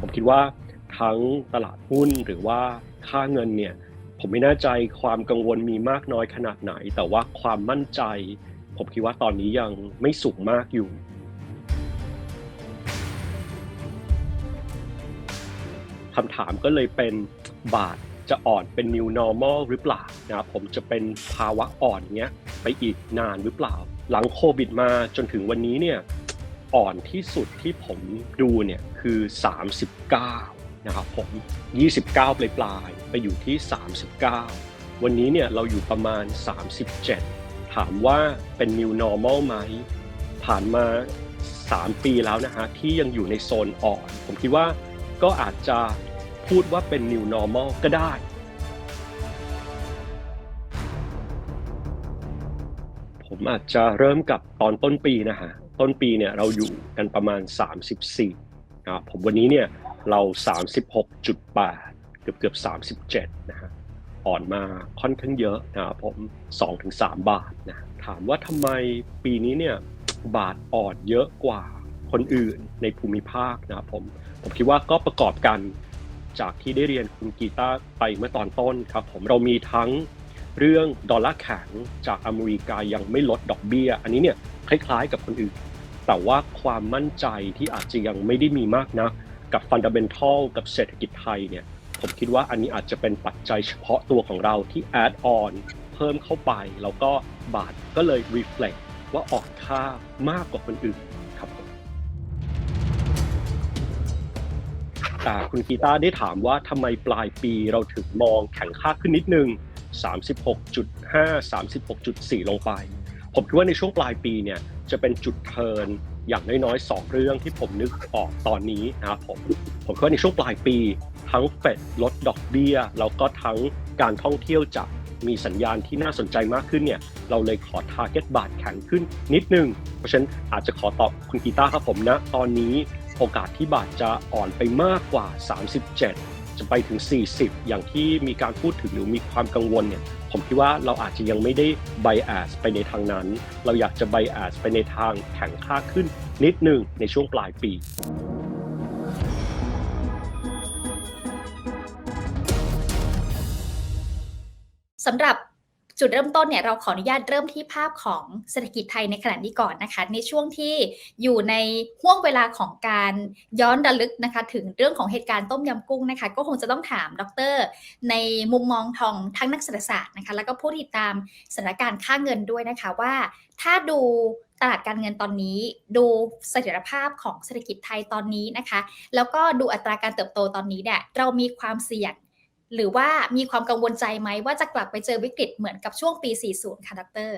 ผมคิดว่าทั้งตลาดหุ้นหรือว่าค่าเงินเนี่ย ผมไม่แน่ใจความกังวลมีมากน้อยขนาดไหน แต่ว่าความมั่นใจ ผมคิดว่าตอนนี้ยังไม่สูงมากอยู่คำถามก็เลยเป็นบาทจะอ่อนเป็น new normal หรือเปล่านะครับผมจะเป็นภาวะอ่อนเงี้ยไปอีกนานหรือเปล่า หลังโควิดมาจนถึงวันนี้เนี่ยอ่อนที่สุดที่ผมดูเนี่ยคือ 39 นะครับผม 29 ปลายปลายไปอยู่ที่ 39 วันนี้เนี่ยเราอยู่ประมาณ 37 ถามว่าเป็น new normal ไหม ผ่านมา 3 ปีแล้วนะฮะที่ยังอยู่ในโซนอ่อน ผมคิดว่าก็อาจจะพูดว่าเป็น new normal ก็ได้ ผมอาจจะเริ่มกับตอนต้นปีนะฮะต้นปีเนี่ยเราอยู่กันประมาณ 34นะครับผมวันนี้เนี่ยเรา 36.8 เกือบเกือบ37นะฮะอ่อนมาค่อนข้างเยอะนะครับผม2-3 บาทนะถามว่าทำไมปีนี้เนี่ยบาทอ่อนเยอะกว่าคนอื่นในภูมิภาคนะครับผมผมคิดว่าก็ประกอบกันจากที่ได้เรียนคุณกีตาร์ไปเมื่อตอนต้นครับผมเรามีทั้ง เรื่องดอลลาร์แข็งจากอเมริกายังไม่ลดดอกเบี้ย อันนี้เนี่ยคล้ายๆกับคนอื่น แต่ว่าความมั่นใจที่อาจจะยังไม่ได้มีมากนะกับฟันดั m เ n ทัลกับเศรษฐกิจไทยเนี่ยผมคิดว่าอันนี้อาจจะเป็นปัจจัยเฉพาะตัวของเราที่แอดออนเพิ่มเข้าไป แล้วก็บาทก็เลย reflect ว่าออนค่ามากกว่าคนอื่นครับแต่คุณกีตาร์ได้ถามว่าทำไมปลายปีเราถึงมองแข็งค่าขึ้นนิดนึง 36.5 36.4 ลงไป ผมคิดว่าในช่วงปลายปีเนี่ยจะเป็นจุดเทิร์นอย่างน้อยๆ 2 เรื่องที่ผมนึกออกตอนนี้นะครับผมผมคิดว่าในช่วงปลายปี ทั้งเฟดลดดอกเบี้ย แล้วก็ทั้งการท่องเที่ยวจะมีสัญญาณที่น่าสนใจมากขึ้นเนี่ยเราเลยขอ target บาทแข็งขึ้นนิดนึง เพราะฉะนั้นอาจจะขอตอบคุณกีตาร์ครับผมนะ ตอนนี้โอกาสที่บาทจะอ่อนไปมากกว่า 37 จะไปถึง 40 อย่างที่มีการพูดถึงหรือมีความกังวลเนี่ยผมคิดว่าเราอาจจะยังไม่ได้ bias ไปในทางนั้น เราอยากจะ bias ไปในทางแข็งค่าขึ้นนิดนึงในช่วงปลายปีสำหรับ จุดเริ่มต้นเนี่ยเราขออนุญาตเริ่มที่ภาพของเศรษฐกิจไทยในขณะนี้ก่อนนะคะ ในช่วงที่อยู่ในห่วงเวลาของการย้อนระลึกนะคะ ถึงเรื่องของเหตุการณ์ต้มยำกุ้งนะคะ ก็คงจะต้องถามดร ในมุมมองของทั้งนักเศรษฐศาสตร์นะคะ แล้วก็ผู้ติดตามสถานการณ์ค่าเงินด้วยนะคะว่า ถ้าดูตลาดการเงินตอนนี้ ดูเสถียรภาพของเศรษฐกิจไทยตอนนี้นะคะ แล้วก็ดูอัตราการเติบโตตอนนี้เนี่ยเรามีความเสี่ยง หรือว่ามีความกังวลใจไหมว่าจะกลับไปเจอวิกฤตเหมือนกับช่วงปี 40 ค่ะดร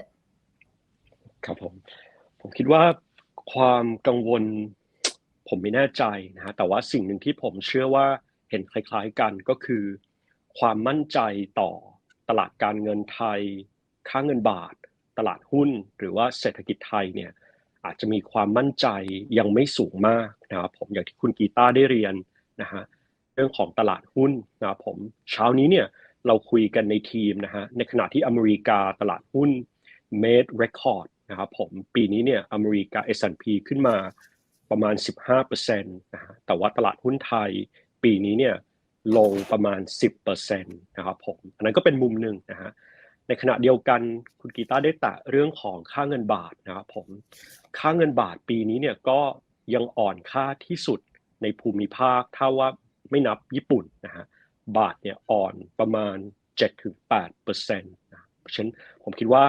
ครับผม ผมคิดว่าความกังวลผมไม่แน่ใจนะฮะแต่ว่าสิ่งหนึ่งที่ผมเชื่อว่าเห็นคล้ายๆกันก็คือ ความมั่นใจต่อตลาดการเงินไทย ค่าเงินบาท ตลาดหุ้น หรือว่าเศรษฐกิจไทยเนี่ยอาจจะมีความมั่นใจยังไม่สูงมากนะครับผมอย่างที่คุณกีตาร์ได้เรียนนะฮะ รื่องของตลาดหุ้นนะครับผมเช้านี้เนี่ยเราคุยกันในทีมนะฮะในขณะที่อเมริกาตลาดหุ้น made record นะครับผมปีนี้เนี่ยอเมริกา S&P ขึ้นมาประมาณ 15%นะฮะแต่ว่าตลาดหุ้นไทยปีนี้เนี่ยลงประมาณ 10%นะครับผมอันนั้นก็เป็นมุมหนึ่งนะฮะในขณะเดียวกันคุณกีตาร์ได้แตะเรื่องของค่าเงินบาทนะครับผมค่าเงินบาทปีนี้เนี่ยก็ยังอ่อนค่าที่สุดในภูมิภาคถ้าว่า ไม่นับญี่ปุ่นนะฮะบาทเนี่ยอ่อนประมาณ 7-8%นะเพราะฉะนั้นผมคิดว่า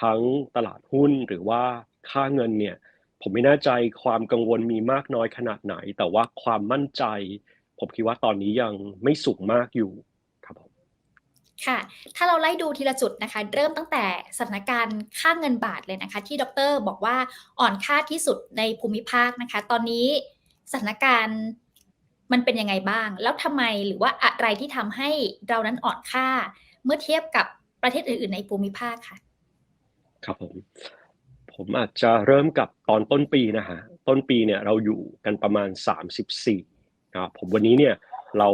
ทั้งตลาดหุ้นหรือว่าค่าเงินเนี่ยผมไม่แน่ใจความกังวลมีมากน้อยขนาดไหน แต่ว่าความมั่นใจ ผมคิดว่าตอนนี้ยังไม่สูงมากอยู่ครับผมค่ะ ถ้าเราไล่ดูทีละจุดนะคะ เริ่มตั้งแต่สถานการณ์ค่าเงินบาทเลยนะคะ ที่ดรบอกว่าอ่อนค่าที่สุดในภูมิภาคนะคะ ตอนนี้สถานการณ์ มันเป็นยังไงบ้าง แล้วทำไมหรือว่าอะไรที่ทำให้เรานั้นอ่อนค่า เมื่อเทียบกับประเทศอื่น ๆ ในภูมิภาคค่ะครับผมผมอาจจะเริ่มกับตอนต้นปีนะฮะต้นปีเนี่ยเราอยู่กันประมาณ 34นะครับผมวันนี้เนี่ยเรา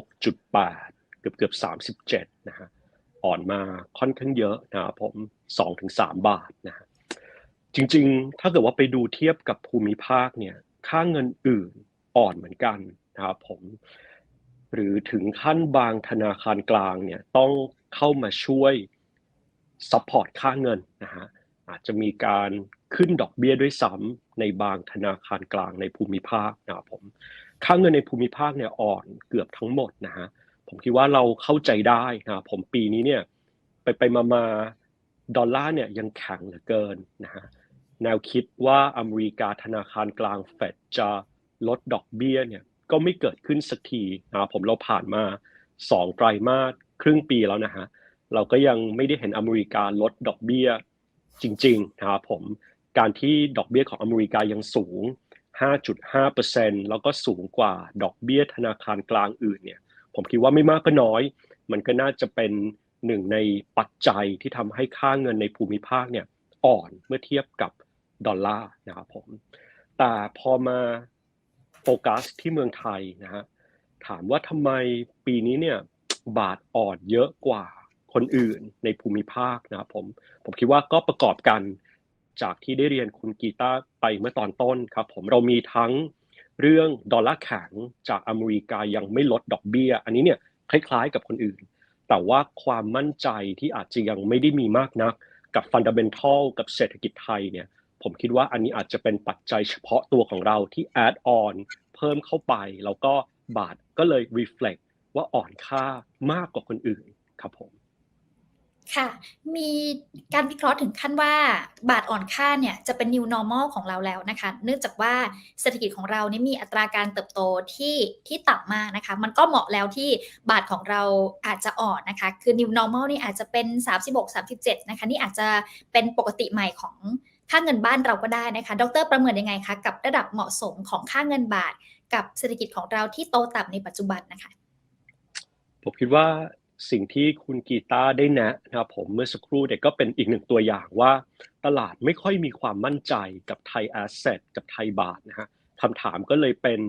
36.8 เกือบเกือบ37นะฮะอ่อนมาค่อนข้างเยอะนะครับผม 2-3 บาทนะฮะจริงๆ ถ้าเกิดว่าไปดูเทียบกับภูมิภาคเนี่ยค่าเงินอื่น อ่อนเหมือนกันนะครับผมหรือถึงขั้นบางธนาคารกลางเนี่ยต้องเข้ามาช่วยซัพพอร์ตค่าเงินนะฮะอาจจะมีการขึ้นดอกเบี้ยด้วยซ้ำในบางธนาคารกลางในภูมิภาคนะครับผมค่าเงินในภูมิภาคเนี่ยอ่อนเกือบทั้งหมดนะฮะผมคิดว่าเราเข้าใจได้นะครับผมปีนี้เนี่ยไปไปมามาดอลลาร์เนี่ยยังแข็งเหลือเกินนะฮะแนวคิดว่าอเมริกาธนาคารกลางเฟดจะ ลดดอกเบี้ยเนี่ยก็ไม่เกิดขึ้นสักทีนะครับผมเราผ่านมาสองไตรมาสครึ่งปีแล้วนะฮะเราก็ยังไม่ได้เห็นอเมริกาลดดอกเบี้ยจริงๆนะครับผมการที่ดอกเบี้ยของอเมริกายังสูง 5.5%แล้วก็สูงกว่าดอกเบี้ยธนาคารกลางอื่นเนี่ยผมคิดว่าไม่มากก็น้อย มันก็น่าจะเป็นหนึ่งในปัจจัยที่ทำให้ค่าเงินในภูมิภาคเนี่ยอ่อนเมื่อเทียบกับดอลลาร์นะครับผมแต่พอมา โฟกัสที่เมืองไทยนะฮะถามว่าทำไมปีนี้เนี่ยบาทอ่อนเยอะกว่าคนอื่นในภูมิภาคนะครับผมผมคิดว่าก็ประกอบกันจากที่ได้เรียนคุณกีตาร์ไปเมื่อตอนต้นครับผมเรามีทั้งเรื่องดอลลาร์แข็งจากอเมริกายังไม่ลดดอกเบี้ย อันนี้เนี่ยคล้ายๆกับคนอื่น แต่ว่าความมั่นใจที่อาจจะยังไม่ได้มีมากนัก กับฟันดัเ n นทัลกับเศรษฐกิจไทยเนี่ย ผมคิดว่าอันนี้อาจจะเป็นปัจจัยเฉพาะตัวของเราที่ add on เพิ่มเข้าไป แล้วก็บาทก็เลย reflect ว่าอ่อนค่ามากกว่าคนอื่นครับผมค่ะ มีการวิเคราะห์ถึงขั้นว่าบาทอ่อนค่าเนี่ยจะเป็น new normal ของเราแล้วนะคะ เนื่องจากว่าเศรษฐกิจของเรานี่มีอัตราการเติบโตที่ที่ต่ำมากนะคะ มันก็เหมาะแล้วที่บาทของเราอาจจะอ่อนนะคะ คือ new normal นี่อาจจะเป็น 36-37 นะคะ นี่อาจจะเป็นปกติใหม่ของ ค่าเงินบ้านเราก็ได้นะคะ ดรประเมินยังไงคะกับระดับเหมาะสมของค่าเงินบาท กับเศรษฐกิจของเราที่โตต่ำในปัจจุบันนะคะผมคิดว่าสิ่งที่คุณกีตาได้แนะนะครับผมเมื่อสักครู่เนี่ยก็เป็นอีกหนึ่งตัวอย่างว่า ตลาดไม่ค่อยมีความมั่นใจกับไทยแอสเซทกับไทยบาทนะฮะคำถามก็เลยเป็น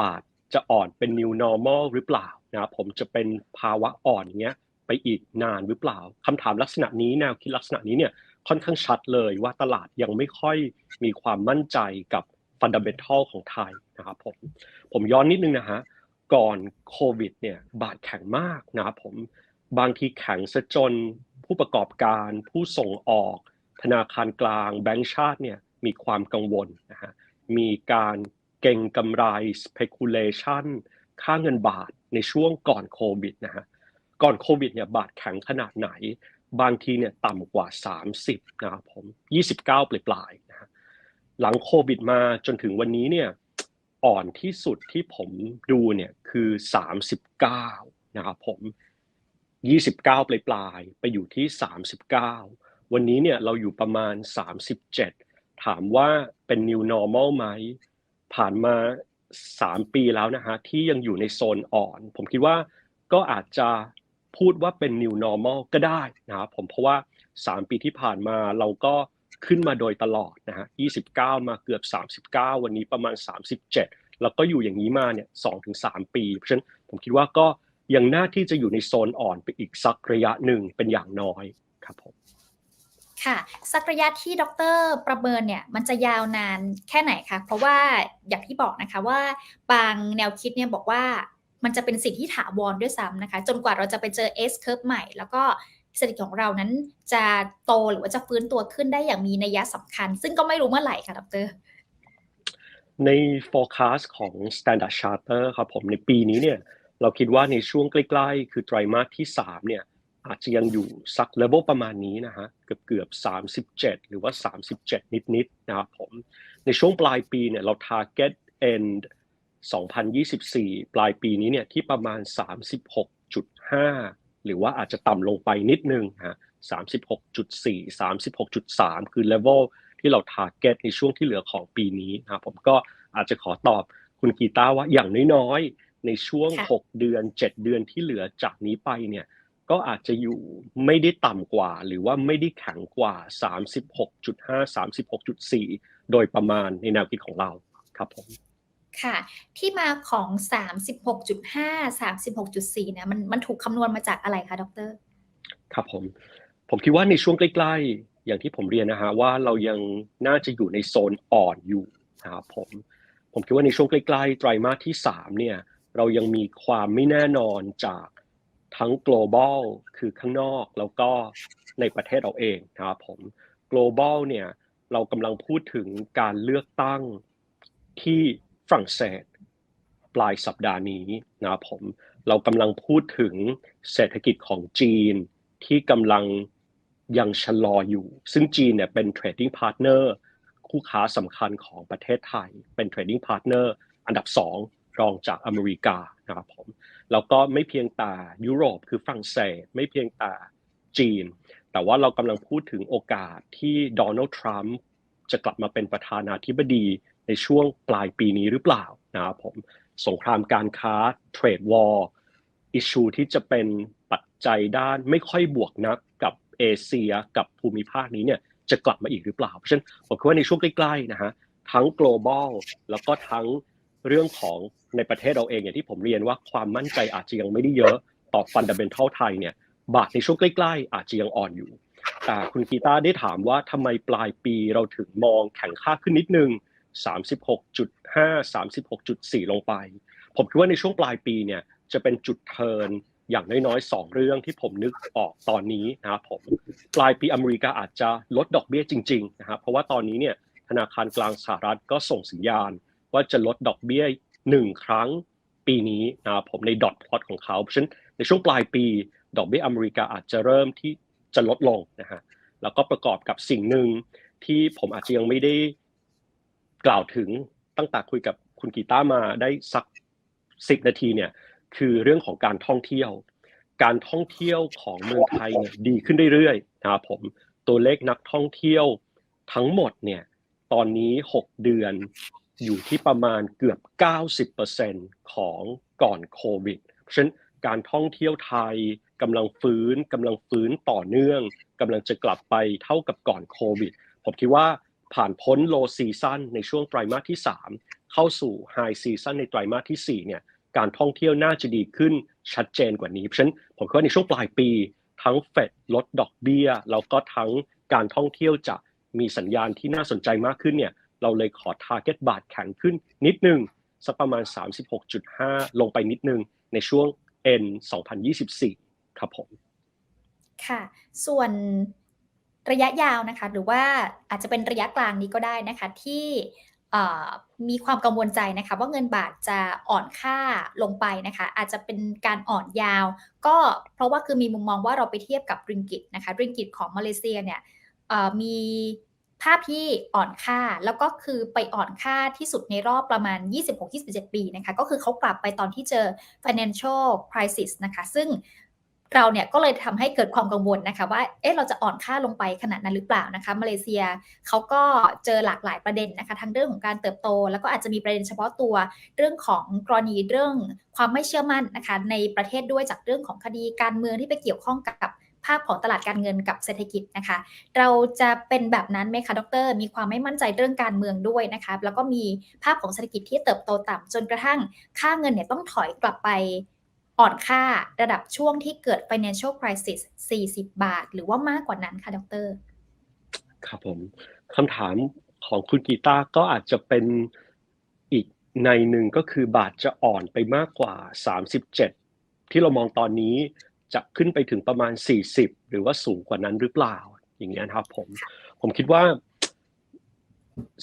บาทจะอ่อนเป็น new normal หรือเปล่านะครับผมจะเป็นภาวะอ่อนเงี้ยไปอีกนานหรือเปล่าคำถามลักษณะนี้แนวคิดลักษณะนี้เนี่ย ค่อนข้างชัดเลยว่าตลาดยังไม่ค่อยมีความมั่นใจกับฟันดั m เ n นทัลของไทยนะครับผมผมย้อนนิดนึงนะฮะก่อนโควิดเนี่ยบาทแข็งมากนะครับผมบางทีแข็งซะจนผู้ประกอบการผู้ส่งออก ธนาคารกลาง แบงก์ชาติเนี่ยมีความกังวลนะฮะมีการเก่งกำไร speculation ค่าเงินบาทในช่วงก่อนโควิดนะฮะก่อนโควิดเนี่ยบาทแข็งขนาดไหนบางทีเนี่ยต่ำกว่า 30นะครับผม29 ปลายๆนะฮะหลังโควิดมาจนถึงวันนี้เนี่ยอ่อนที่สุดที่ผมดูเนี่ยคือ 39นะครับผม 29 ปลายปลายไปอยู่ที่ 39 วันนี้เนี่ยเราอยู่ประมาณ 37 ถามว่าเป็น new normal ไหม ผ่านมา 3 ปีแล้วนะฮะที่ยังอยู่ในโซนอ่อน ผมคิดว่าก็อาจจะ พูดว่าเป็น new normal ก็ได้นะครับผมเพราะว่า 3 ปีที่ผ่านมาเราก็ขึ้นมาโดยตลอดนะฮะ29 มาเกือบ 39 วันนี้ประมาณ 37 แล้วก็อยู่อย่างนี้มาเนี่ย2-3 ปี เพราะฉะนั้นผมคิดว่าก็ยังน่าที่จะอยู่ในโซนอ่อนไปอีกสักระยะหนึ่งเป็นอย่างน้อยครับผมค่ะสักระยะที่ดรประเมินเนี่ยมันจะยาวนานแค่ไหนคะเพราะว่าอย่างที่บอกนะคะว่าบางแนวคิดเนี่ยบอกว่า มันจะเป็นสิ่งที่ถาวรด้วยซ้ำนะคะ จนกว่าเราจะไปเจอ S curve ใหม่ แล้วก็เศรษฐกิจของเรานั้นจะโตหรือว่าจะฟื้นตัวขึ้นได้อย่างมีนัยสำคัญ ซึ่งก็ไม่รู้เมื่อไหร่ค่ะดรใน forecast ของ Standard Charter ครับผมในปีนี้เนี่ยเราคิดว่าในช่วงใกล้ๆ คือไตรมาสที่ 3 เนี่ยอาจจะยังอยู่สักเลเวลประมาณนี้นะฮะเกือบเกือบ 37 หรือว่า 37 นิดๆนะครับผมในช่วงปลายปีเนี่ยเรา target end 2024 ปลายปีนี้เนี่ยที่ประมาณ 36.5 หรือว่าอาจจะต่ำลงไปนิดนึงฮะ36.4 36.3 คือเลเวลที่เรา target ในช่วงที่เหลือของปีนี้นะครับผมก็อาจจะขอตอบคุณกีตาร์ว่าอย่างน้อยๆ ในช่วงค่ะ6เดือน 7 เดือนที่เหลือจากนี้ไปเนี่ยก็อาจจะอยู่ไม่ได้ต่ำกว่า หรือว่าไม่ได้แข็งกว่า 36.5 36.4 โดยประมาณในแนวคิดของเราครับผม ค่ะ ที่มาของ 36.5 36.4เนี่ยมันมันถูกคำนวณมาจากอะไรคะดร ครับผม ผมคิดว่าในช่วงใกล้ ๆ อย่างที่ผมเรียนนะฮะว่าเรายังน่าจะอยู่ในโซนอ่อนอยู่นะครับผมผมคิดว่าในช่วงใกล้ๆไตรมาสที่3เนี่ยเรายังมีความไม่แน่นอนจากทั้ง global คือข้างนอกแล้วก็ในประเทศเราเองนะครับผม global เนี่ยเรากำลังพูดถึงการเลือกตั้งที่ ฝรั่งเศส ปลายสัปดาห์นี้นะครับผมเรากำลังพูดถึงเศรษฐกิจของจีนที่กำลังยังชะลออยู่ ซึ่งจีนเนี่ยเป็นเทรดดิ้งพาร์ทเนอร์คู่ค้าสำคัญของประเทศไทย เป็นเทรดดิ้งพาร์ทเนอร์อันดับสองรองจากอเมริกานะครับผมแล้วก็ไม่เพียงแต่ยุโรปคือฝรั่งเศสไม่เพียงแต่จีน แต่ว่าเรากำลังพูดถึงโอกาสที่โดนัลด์ทรัมป์จะกลับมาเป็นประธานาธิบดี ในช่วงปลายปีนี้หรือเปล่านะครับผมสงครามการค้าเทรดวอร์อิชูที่จะเป็นปัจจัยด้านไม่ค่อยบวกนักกับเอเชียกับภูมิภาคนี้เนี่ยจะกลับมาอีกหรือเปล่า เพราะฉะนั้นผมคิดว่าในช่วงใกล้ๆนะฮะทั้ง global แล้วก็ทั้งเรื่องของในประเทศเราเองอย่างที่ผมเรียนว่าความมั่นใจอาจจะยังไม่ได้เยอะต่อฟันดัมเบลทัลไทยเนี่ยบาทในช่วงใกล้ๆ อาจจะยังอ่อนอยู่แต่คุณกีตาได้ถามว่าทำไมปลายปีเราถึงมองแข็งค่าขึ้นนิดนึง 36.5 36.4 ลงไป ผมคิดว่าในช่วงปลายปีเนี่ยจะเป็นจุดเทินอย่างน้อยๆสองเรื่องที่ผมนึกออกตอนนี้นะครับผมปลายปีอเมริกาอาจจะลดดอกเบี้ยจริงๆนะครับเพราะว่าตอนนี้เนี่ยธนาคารกลางสหรัฐก็ส่งสัญญาณ ว่าจะลดดอกเบี้ยหนึ่งครั้งปีนี้นะครับผมในดอทพลอตของเขาเพราะฉะนั้นในช่วงปลายปีดอกเบี้ยอเมริกาอาจจะเริ่มที่จะลดลงนะฮะแล้วก็ประกอบกับสิ่งหนึ่งที่ผมอาจจะยังไม่ได้ กล่าวถึงตั้งแต่คุยกับคุณกีตามาได้สักสิบนาทีเนี่ยคือเรื่องของการท่องเที่ยว การท่องเที่ยวของเมืองไทยเนี่ยดีขึ้นเรื่อยๆนะครับผมตัวเลขนักท่องเที่ยวทั้งหมดเนี่ยตอนนี้ 6 เดือนอยู่ที่ประมาณเกือบ 90%ของก่อนโควิดเพราะฉะนั้นการท่องเที่ยวไทยกำลังฟื้นกำลังฟื้นต่อเนื่องกำลังจะกลับไปเท่ากับก่อนโควิด ผมคิดว่า ผ่านพ้นโลซีซันในช่วงไตรมาสที่ 3 เข้าสู่ไฮซีซันในไตรมาสที่ 4 เนี่ย การท่องเที่ยวน่าจะดีขึ้นชัดเจนกว่านี้เพราะฉะนั้นผมคิดว่าในช่วงปลายปี ทั้งเฟดลดดอกเบี้ย แล้วก็ทั้งการท่องเที่ยวจะมีสัญญาณที่น่าสนใจมากขึ้นเนี่ย เราเลยขอ target บาทแข็งขึ้นนิดนึงสักประมาณ 36.5 ลงไปนิดนึงในช่วง N 2024 ครับผม ค่ะ ส่วน ระยะยาวนะคะ หรือว่าอาจจะเป็นระยะกลางนี้ก็ได้นะคะที่มีความกังวลใจนะคะว่าเงินบาทจะอ่อนค่าลงไปนะคะ อาจจะเป็นการอ่อนยาว ก็เพราะว่าคือมีมุมมองว่าเราไปเทียบกับริงกิตนะคะริงกิตของมาเลเซียเนี่ยมีภาพที่อ่อนค่าแล้วก็คือไปอ่อนค่าที่สุดในรอบประมาณ 26-27 ปีนะคะ ก็คือเขากลับไปตอนที่เจอ financial crisis นะคะ ซึ่ง เราเนี่ยก็เลยทำให้เกิดความกังวลนะคะว่าเอ๊ะเราจะอ่อนค่าลงไปขนาดนั้นหรือเปล่านะคะมาเลเซียเขาก็เจอหลากหลายประเด็นนะคะทั้งเรื่องของการเติบโต แล้วก็อาจจะมีประเด็นเฉพาะตัวเรื่องของกรณีเรื่องความไม่เชื่อมั่นนะคะในประเทศด้วยจากเรื่องของคดีการเมืองที่ไปเกี่ยวข้องกับภาพของตลาดการเงินกับเศรษฐกิจนะคะ เราจะเป็นแบบนั้นไหมคะดร มีความไม่มั่นใจเรื่องการเมืองด้วยนะคะ แล้วก็มีภาพของเศรษฐกิจที่เติบโตต่ำจนกระทั่งค่าเงินเนี่ยต้องถอยกลับไป อ่อนค่าระดับช่วงที่เกิด financial crisis 40 บาท หรือว่ามากกว่านั้นคะดร ครับผมคำถามของคุณกีตาร์ก็อาจจะเป็นอีกในหนึ่งก็คือบาทจะอ่อนไปมากกว่า 37 ที่เรามองตอนนี้จะขึ้นไปถึงประมาณ 40 หรือว่าสูงกว่านั้นหรือเปล่า อย่างเงี้ยครับผมผมคิดว่า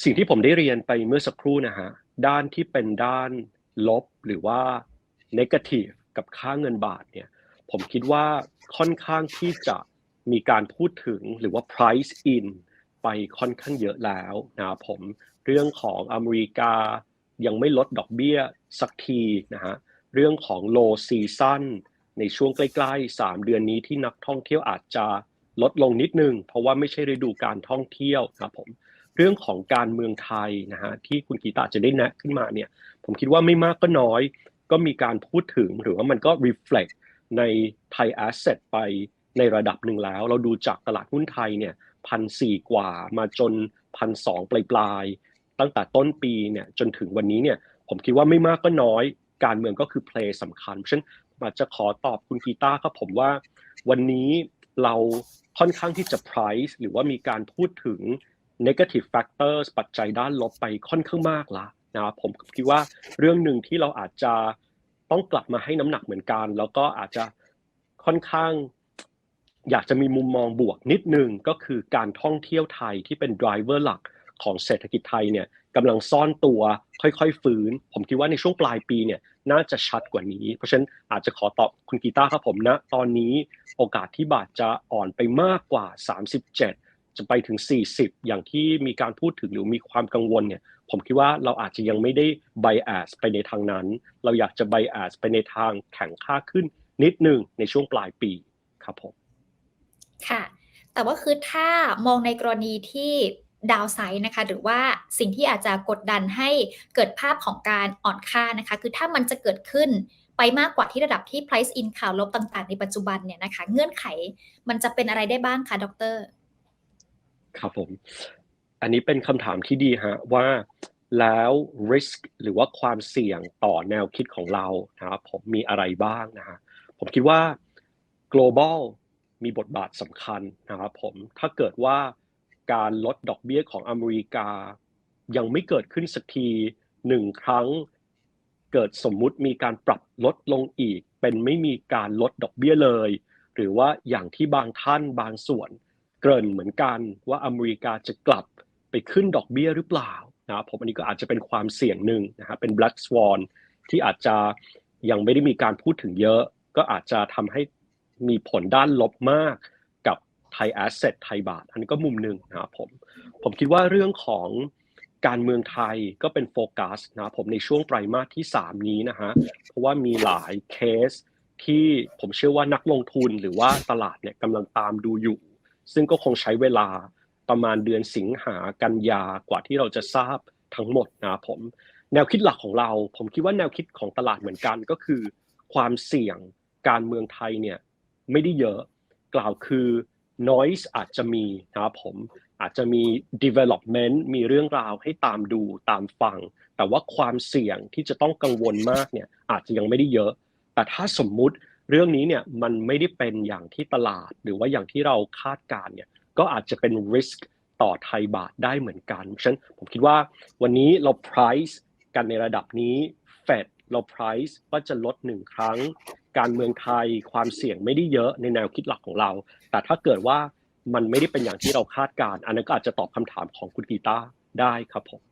สิ่งที่ผมได้เรียนไปเมื่อสักครู่นะฮะด้านที่เป็นด้านลบหรือว่า negative กับค่าเงินบาทเนี่ยผมคิดว่าค่อนข้างที่จะมีการพูดถึงหรือว่า price in ไปค่อนข้างเยอะแล้วนะผมเรื่องของอเมริกายังไม่ลดดอกเบี้ยสักทีนะฮะเรื่องของ low season ในช่วงใกล้ๆ 3 เดือนนี้ที่นักท่องเที่ยวอาจจะลดลงนิดนึง เพราะว่าไม่ใช่ฤดูการท่องเที่ยวครับผมเรื่องของการเมืองไทยนะฮะที่คุณกีตาจะได้แนะขึ้นมาเนี่ยผมคิดว่าไม่มากก็น้อย ก็มีการพูดถึงหรือว่ามันก็ reflect ในไทย asset ไปในระดับหนึ่งแล้ว เราดูจากตลาดหุ้นไทยเนี่ยพันสี่กว่ามาจนพันสองปลายๆตั้งแต่ต้นปีเนี่ยจนถึงวันนี้เนี่ยผมคิดว่าไม่มากก็น้อยการเมืองก็คือเพลย์สำคัญเพราะฉะนั้นอาจจะขอตอบคุณกีตาร์ครับผมว่าวันนี้เราค่อนข้างที่จะ price หรือว่ามีการพูดถึง negative factors ปัจจัยด้านลบไปค่อนข้างมากละ นะครับผมคิดว่าเรื่องหนึ่งที่เราอาจจะต้องกลับมาให้น้ำหนักเหมือนกัน แล้วก็อาจจะค่อนข้าง อยากจะมีมุมมองบวกนิดนึงก็คือการท่องเที่ยวไทยที่เป็น driver หลักของเศรษฐกิจไทยเนี่ยกำลังซ่อนตัวค่อยๆฟื้น ผมคิดว่าในช่วงปลายปีเนี่ยน่าจะชัดกว่านี้ เพราะฉะนั้นอาจจะขอตอบคุณกีตาร์ครับผมนะตอนนี้โอกาสที่บาทจะอ่อนไปมากกว่า 37 จะไปถึง 40 อย่างที่มีการพูดถึงหรือมีความกังวลเนี่ย ผมคิดว่าเราอาจจะยังไม่ได้ bias ไปในทางนั้น เราอยากจะ bias ไปในทางแข็งค่าขึ้นนิดนึงในช่วงปลายปีครับผม ค่ะ แต่ว่าคือถ้ามองในกรณีที่ดาวไซด์นะคะ หรือว่าสิ่งที่อาจจะกดดันให้เกิดภาพของการอ่อนค่านะคะ คือถ้ามันจะเกิดขึ้นไปมากกว่าที่ระดับที่ price in ข่าวลบต่าง ๆ ในปัจจุบันเนี่ยนะคะ เงื่อนไขมันจะเป็นอะไรได้บ้างคะดร ครับผม อันนี้เป็นคำถามที่ดีฮะว่าแล้ว risk หรือว่าความเสี่ยงต่อแนวคิดของเรานะครับผมมีอะไรบ้างนะฮะผมคิดว่า global มีบทบาทสำคัญนะครับผมถ้าเกิดว่าการลดดอกเบี้ยของอเมริกา ยังไม่เกิดขึ้นสักทีหนึ่งครั้ง เกิดสมมุติมีการปรับลดลงอีก เป็นไม่มีการลดดอกเบี้ยเลย หรือว่าอย่างที่บางท่านบางส่วน เกริ่นเหมือนกันว่าอเมริกาจะกลับไปขึ้นดอกเบี้ยหรือเปล่านะครับผมอันนี้ก็อาจจะเป็นความเสี่ยงหนึ่งนะฮะเป็น black swan ที่อาจจะยังไม่ได้มีการพูดถึงเยอะ ก็อาจจะทำให้มีผลด้านลบมากกับไทยแอสเซทไทยบาท อันนี้ก็มุมหนึ่งนะครับผมผมคิดว่าเรื่องของการเมืองไทยก็เป็นโฟกัสนะครับผมในช่วงไตรมาสที่ 3 นี้นะฮะเพราะว่ามีหลายเคสที่ผมเชื่อว่านักลงทุนหรือว่าตลาดเนี่ยกำลังตามดูอยู่ ซึ่งก็คงใช้เวลาประมาณเดือนสิงหากันยากว่าที่เราจะทราบทั้งหมดนะครับผมแนวคิดหลักของเรา ผมคิดว่าแนวคิดของตลาดเหมือนกันก็คือ ความเสี่ยงการเมืองไทยเนี่ยไม่ได้เยอะกล่าวคือ noise อาจจะมีนะครับผมอาจจะมี development มีเรื่องราวให้ตามดูตามฟัง แต่ว่าความเสี่ยงที่จะต้องกังวลมากเนี่ยอาจจะยังไม่ได้เยอะ แต่ถ้าสมมุติ เรื่องนี้เนี่ยมันไม่ได้เป็นอย่างที่ตลาด หรือว่าอย่างที่เราคาดการณ์เนี่ยก็อาจจะเป็น risk ต่อไทยบาทได้เหมือนกันฉะนั้นผมคิดว่าวันนี้เรา price กันในระดับนี้ Fed เรา price ว่าจะลดหนึ่งครั้ง การเมืองไทยความเสี่ยงไม่ได้เยอะในแนวคิดหลักของเรา แต่ถ้าเกิดว่ามันไม่ได้เป็นอย่างที่เราคาดการณ์อันนั้นก็อาจจะตอบคำถามของคุณกีตาร์ได้ครับผม